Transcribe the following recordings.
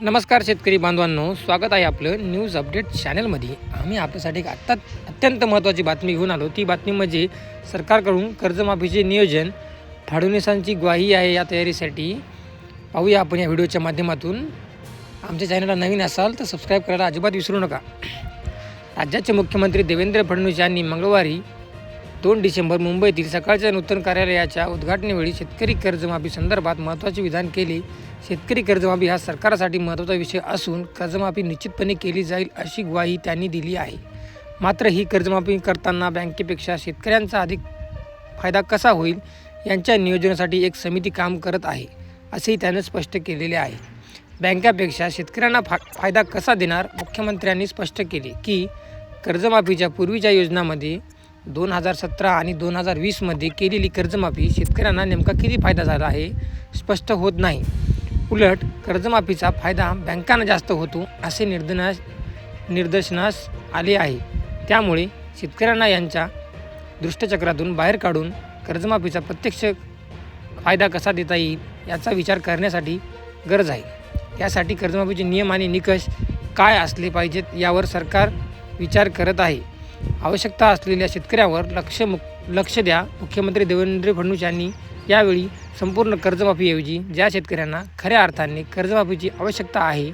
नमस्कार शेतकरी बांधवांनो स्वागत आहे आपलं न्यूज अपडेट चॅनलमध्ये. आम्ही आपल्यासाठी एक आत्ता अत्यंत महत्त्वाची बातमी घेऊन आलो. ती बातमी म्हणजे सरकारकडून कर्जमाफीचे नियोजन फडणवीसांची ग्वाही आहे या तयारीसाठी. पाहूया आपण या व्हिडिओच्या माध्यमातून. आमच्या चॅनलला नवीन असाल तर सबस्क्राईब करायला अजिबात विसरू नका. राज्याचे मुख्यमंत्री देवेंद्र फडणवीस यांनी मंगळवारी दोन डिसेंबर मुंबईतील सकाळच्या नूतन कार्यालयाच्या उद्घाटनेवेळी शेतकरी कर्जमाफी संदर्भात महत्त्वाचे विधान केले. शेतकरी कर्जमाफी हा सरकारसाठी महत्त्वाचा विषय असून कर्जमाफी निश्चितपणे केली जाईल अशी ग्वाही त्यांनी दिली आहे. मात्र ही कर्जमाफी करताना बँकेपेक्षा शेतकऱ्यांचा अधिक फायदा कसा होईल यांच्या नियोजनासाठी एक समिती काम करत आहे असेही त्यानं स्पष्ट केलेले आहे. बँकापेक्षा शेतकऱ्यांना फा फायदा कसा देणार मुख्यमंत्र्यांनी स्पष्ट केले की कर्जमाफीच्या पूर्वीच्या योजनामध्ये दोन हजार सतरा आणि दोन हजार वीसमध्ये केलेली कर्जमाफी शेतकऱ्यांना नेमका किती फायदा झाला आहे स्पष्ट होत नाही. उलट कर्जमाफीचा फायदा बँकांना जास्त होतो असे निर्दनास निदर्शनास आले आहे. त्यामुळे शेतकऱ्यांना यांच्या दृष्टचक्रातून बाहेर काढून कर्जमाफीचा प्रत्यक्ष फायदा कसा देता येईल याचा विचार करण्यासाठी गरज आहे. यासाठी कर्जमाफीचे नियम आणि निकष काय असले पाहिजेत यावर सरकार विचार करत आहे. आवश्यकता असलेल्या शेतकऱ्यावर लक्ष मु लक्ष द्या. मुख्यमंत्री देवेंद्र फडणवीस यांनी यावेळी संपूर्ण कर्जमाफीऐवजी ज्या शेतकऱ्यांना खऱ्या अर्थाने कर्जमाफीची आवश्यकता आहे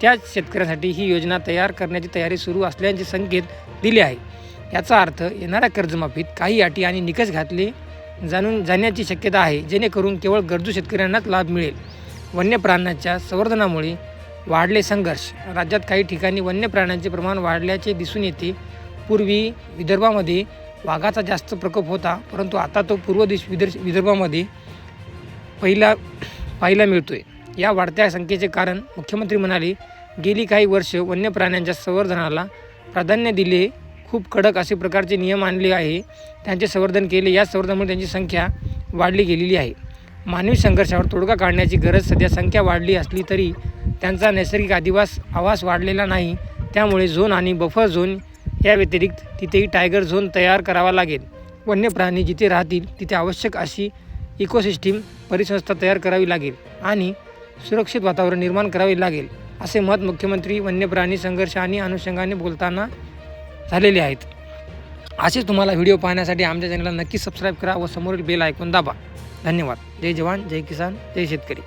त्याच शेतकऱ्यांसाठी ही योजना तयार करण्याची तयारी सुरू असल्याचे संकेत दिले आहे याचा अर्थ येणाऱ्या कर्जमाफीत काही अटी आणि निकष घातले जाणून जाण्याची शक्यता आहे जेणेकरून केवळ गरजू शेतकऱ्यांनाच लाभ मिळेल. वन्य प्राण्यांच्या संवर्धनामुळे वाढले संघर्ष. राज्यात काही ठिकाणी वन्य प्राण्यांचे प्रमाण वाढल्याचे दिसून येते. पूर्वी विदर्भामध्ये वाघाचा जास्त प्रकोप होता परंतु आता तो पूर्व दिश विदर्श विदर्भामध्ये पहिला पाहायला मिळतो आहे या वाढत्या संख्येचे कारण मुख्यमंत्री म्हणाले गेली काही वर्ष वन्य प्राण्यांच्या संवर्धनाला प्राधान्य दिले खूप कडक असे प्रकारचे नियम आणले आहे. त्यांचे संवर्धन केले या संवर्धनामुळे त्यांची संख्या वाढली गेलेली आहे. मानवी संघर्षावर तोडगा काढण्याची गरज सध्या संख्या वाढली असली तरी त्यांचा नैसर्गिक आदिवास आवास वाढलेला नाही. त्यामुळे झोन आणि बफर झोन या व्यतिरिक्त तिथेही टायगर झोन तयार करावा लागेल. वन्य प्राणी जिथे राहतील तिथे आवश्यक अशी इकोसिस्टीम परिसंस्था तयार करावी लागेल आणि सुरक्षित वातावरण निर्माण करावे लागेल असे मत मुख्यमंत्री वन्य प्राणी संघर्ष आणि अनुषंगाने बोलताना झालेले आहेत. असेच तुम्हाला व्हिडिओ पाहण्यासाठी आमच्या चॅनलला नक्की सबस्क्राईब करा व समोरील बेल ऐकून दाबा. धन्यवाद. जय जवान जय किसान जय शेतकरी.